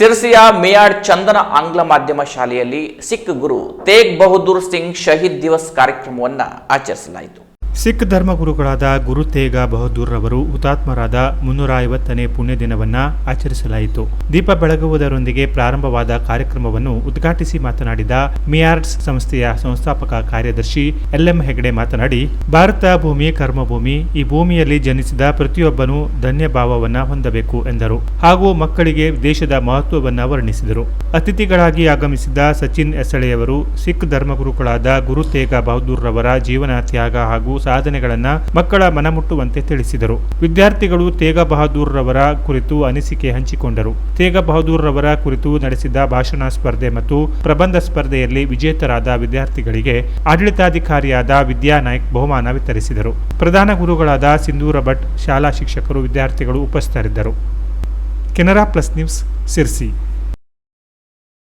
ಸಿರ್ಸಿಯ ಮೇಯಾಡ್ ಚಂದನ ಆಂಗ್ಲ ಮಾಧ್ಯಮ ಶಾಲೆಯಲ್ಲಿ ಸಿಖ್ ಗುರು ತೇಗ್ ಬಹದ್ದೂರ್ ಸಿಂಗ್ ಶಹೀದ್ ದಿವಸ್ ಕಾರ್ಯಕ್ರಮವನ್ನು ಆಚರಿಸಲಾಯಿತು. ಸಿಖ್ ಧರ್ಮಗುರುಗಳಾದ ಗುರು ತೇಗ ಬಹದ್ದೂರ್ ರವರು ಹುತಾತ್ಮರಾದ ಮುನ್ನೂರ ಐವತ್ತನೇ ಪುಣ್ಯ ದಿನವನ್ನ ಆಚರಿಸಲಾಯಿತು. ದೀಪ ಬೆಳಗುವುದರೊಂದಿಗೆ ಪ್ರಾರಂಭವಾದ ಕಾರ್ಯಕ್ರಮವನ್ನು ಉದ್ಘಾಟಿಸಿ ಮಾತನಾಡಿದ ಮಿಯಾರ್ಡ್ಸ್ ಸಂಸ್ಥೆಯ ಸಂಸ್ಥಾಪಕ ಕಾರ್ಯದರ್ಶಿ ಎಲ್ಎಂ ಹೆಗಡೆ ಮಾತನಾಡಿ, ಭಾರತ ಭೂಮಿ, ಕರ್ಮಭೂಮಿ, ಈ ಭೂಮಿಯಲ್ಲಿ ಜನಿಸಿದ ಪ್ರತಿಯೊಬ್ಬನೂ ಧನ್ಯ ಭಾವವನ್ನ ಹೊಂದಬೇಕು ಎಂದರು. ಹಾಗೂ ಮಕ್ಕಳಿಗೆ ದೇಶದ ಮಹತ್ವವನ್ನ ವರ್ಣಿಸಿದರು. ಅತಿಥಿಗಳಾಗಿ ಆಗಮಿಸಿದ ಸಚಿನ್ ಎಸಳೆಯವರು ಸಿಖ್ ಧರ್ಮಗುರುಗಳಾದ ಗುರು ತೇಗ ಬಹದ್ದೂರ್ ರವರ ಜೀವನ ತ್ಯಾಗ ಹಾಗೂ ಸಾಧನೆಗಳನ್ನ ಮಕ್ಕಳ ಮನಮುಟ್ಟುವಂತೆ ತಿಳಿಸಿದರು. ವಿದ್ಯಾರ್ಥಿಗಳು ತೇಗ ಬಹದ್ದೂರ್ ರವರ ಕುರಿತು ಅನಿಸಿಕೆ ಹಂಚಿಕೊಂಡರು. ತೇಗ ಬಹದ್ದೂರ್ ರವರ ಕುರಿತು ನಡೆಸಿದ ಭಾಷಣ ಸ್ಪರ್ಧೆ ಮತ್ತು ಪ್ರಬಂಧ ಸ್ಪರ್ಧೆಯಲ್ಲಿ ವಿಜೇತರಾದ ವಿದ್ಯಾರ್ಥಿಗಳಿಗೆ ಆಡಳಿತಾಧಿಕಾರಿಯಾದ ವಿದ್ಯಾ ನಾಯ್ಕ್ ಬಹುಮಾನ ವಿತರಿಸಿದರು. ಪ್ರಧಾನ ಗುರುಗಳಾದ ಸಿಂಧೂರ ಭಟ್ ಶಾಲಾ ಶಿಕ್ಷಕರು ವಿದ್ಯಾರ್ಥಿಗಳು ಉಪಸ್ಥಿತರಿದ್ದರು. Canara plus news Sirsi.